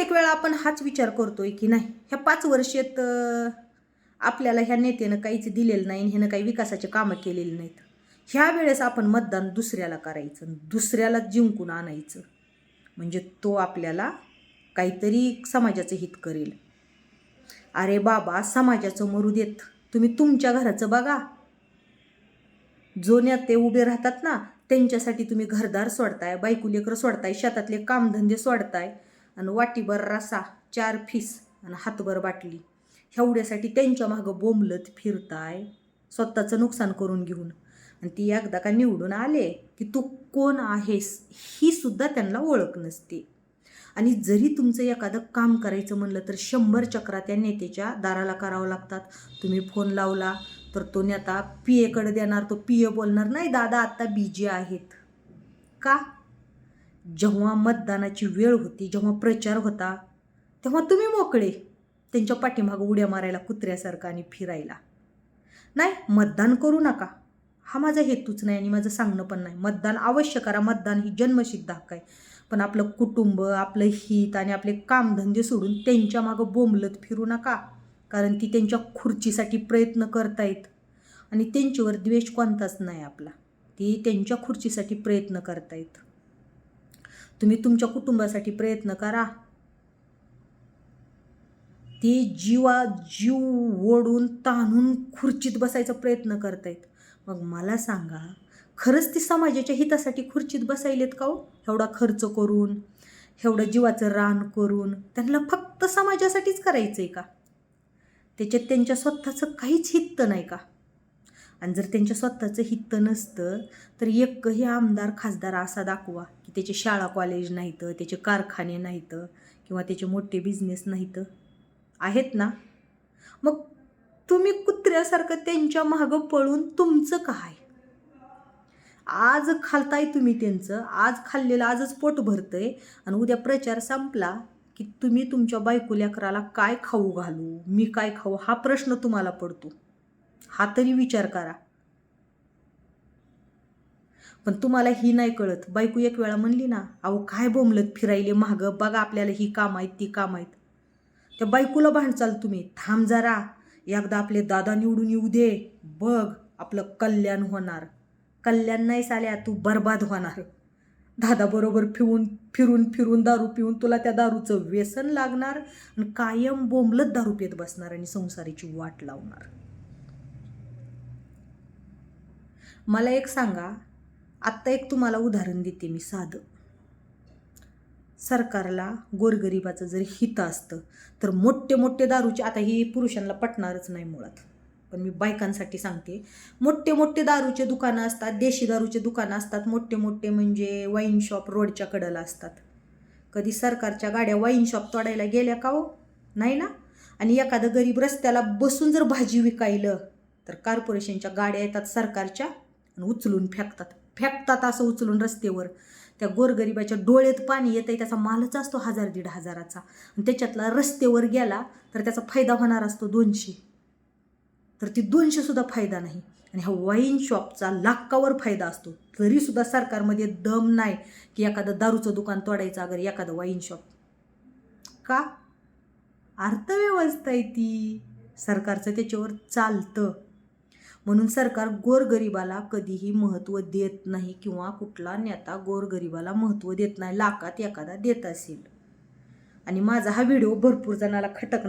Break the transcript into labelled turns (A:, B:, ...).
A: प्रत्येक वेळा आपण हाच विचार करतोय की नाही? ह्या पाच वर्षात आपल्याला ह्या नेत्यानं काहीच दिलेलं नाही ह्यानं काही विकासाचे कामं केलेली नाहीत. ह्या वेळेस आपण मतदान दुसऱ्याला करायचं दुसऱ्याला जिंकून आणायचं. म्हणजे तो आपल्याला काहीतरी समाजाचं हित करेल. अरे बाबा समाजाचं मरू देत. तुम्ही तुमच्या घराचं बघा. जो नेते उभे राहतात ना त्यांच्यासाठी तुम्ही घरदार सोडताय बायकुलेकरं सोडताय शेतातले कामधंदे सोडताय. आणि वाटीभर रसा चार फीस आणि हातभर बाटली. एवढ्यासाठी त्यांच्या मागं बोंबलत फिरताय. स्वतःचं नुकसान करून घेऊन. आणि ती एकदा का निवडून आले की तू कोण आहेस ही सुद्धा त्यांना ओळख नसते. आणि जरी तुमचं एखादं काम करायचं म्हणलं तर शंभर चक्रा त्या नेत्याच्या दाराला करावं लागतात. तुम्ही फोन लावला तर तो नेता पी एकडे देणार तो पी ए बोलणार नाही दादा आत्ता बिजी आहेत. का? जेव्हा मतदानाची वेळ होती जेव्हा प्रचार होता तेव्हा तुम्ही मोकळे. त्यांच्या पाठीमागं उड्या मारायला कुत्र्यासारखं आणि फिरायला. नाही मतदान करू नका. हा माझा हेतूच नाही आणि माझं सांगणं पण नाही. मतदान अवश्य करा. मतदान ही जन्मसिद्ध हक्क आहे. पण आपलं कुटुंब आपलं हित आणि आपले कामधंदे सोडून त्यांच्या मागं बोंबलत फिरू नका. कारण ती त्यांच्या खुर्चीसाठी प्रयत्न करतायत. आणि त्यांच्यावर द्वेष कोणताच नाही आपला. ती त्यांच्या खुर्चीसाठी प्रयत्न करतायत. तुम्ही तुमच्या कुटुंबासाठी प्रयत्न करा. ते जीवा जीव ओढून ताणून खुर्चीत बसायचा प्रयत्न करतायत. मग मला सांगा खरंच ती समाजाच्या हितासाठी खुर्चीत बसायलेत का हो? एवढा खर्च करून एवढं जीवाचं रान करून त्यांना फक्त समाजासाठीच करायचं आहे का? त्याच्यात त्यांच्या स्वतःचं काहीच हित नाही का? आणि जर त्यांच्या स्वतःचं हित नसतं तर एकही आमदार खासदार असा दाखवा की त्याचे शाळा कॉलेज नाहीत त्याचे कारखाने नाहीत किंवा त्याचे मोठे बिझनेस नाहीत. आहेत ना? मग तुम्ही कुत्र्यासारखं त्यांच्या मागं पळून तुमचं काय? आज खालताय तुम्ही त्यांचं आज खाल्लेलं आजच पोट भरतंय आणि उद्या प्रचार संपला की तुम्ही तुमच्या बायकोल्याकराला काय खाऊ घालू मी काय खाऊ हा प्रश्न तुम्हाला पडतो. हा तरी विचार करा. पण तुम्हाला ही नाही कळत. बायको एक वेळा म्हणली ना अहो काय बोंबलत फिरायले मागं? बघा आपल्याला ही काम आहेत ती काम आहेत. त्या बायकोला भांडचाल तुम्ही. थांब जरा. एकदा आपले दादा निवडून येऊ दे. बघ आपलं कल्याण होणार. कल्याण नाही साल्या तू बर्बाद होणार. दादा बरोबर फिरून फिरून फिरून दारू पिऊन तुला त्या दारूचं व्यसन लागणार आणि कायम बोंबलत दारू पित बसणार आणि संसाराची वाट लावणार. मला एक सांगा. आत्ता एक तुम्हाला उदाहरण देते मी साधं. सरकारला गोरगरिबाचं जर हित असतं तर मोठे मोठे दारूचे आता ही पुरुषांना पटणारच नाही मुळात. पण मी बायकांसाठी सांगते मोठे मोठे दारूचे दुकानं असतात देशी दारूचे दुकानं असतात मोठे मोठे म्हणजे वाईन शॉप रोडच्या कडेला असतात. कधी सरकारच्या गाड्या वाईन शॉप तोडायला गेल्या का हो? नाही ना? आणि एखादं गरीब रस्त्याला बसून जर भाजी विकायलं तर कॉर्पोरेशनच्या गाड्या येतात सरकारच्या. उचलून फेकतात. फेकतात असं उचलून रस्त्यावर. त्या गोरगरिबाच्या डोळ्यात पाणी येतं त्याचा मालच असतो हजार दीड हजाराचा. आणि त्याच्यातला रस्त्यावर गेला तर त्याचा फायदा होणार असतो दोनशे. तर ती दोनशेसुद्धा फायदा नाही. आणि ह्या वाईन शॉपचा लाखावर फायदा असतो. तरीसुद्धा सरकारमध्ये दम नाही की एखादं दारूचं दुकान तोडायचं अगर एखादं वाईन शॉप का? अर्थव्यवस्था आहे ती. सरकारचं त्याच्यावर चालतं. म्हणून सरकार गोरगरिबाला कधीही महत्त्व देत नाही किंवा कुठला नेता गोरगरिबाला महत्त्व देत नाही लाखात एखादा देत असेल. आणि माझा हा व्हिडिओ भरपूर जणाला खटक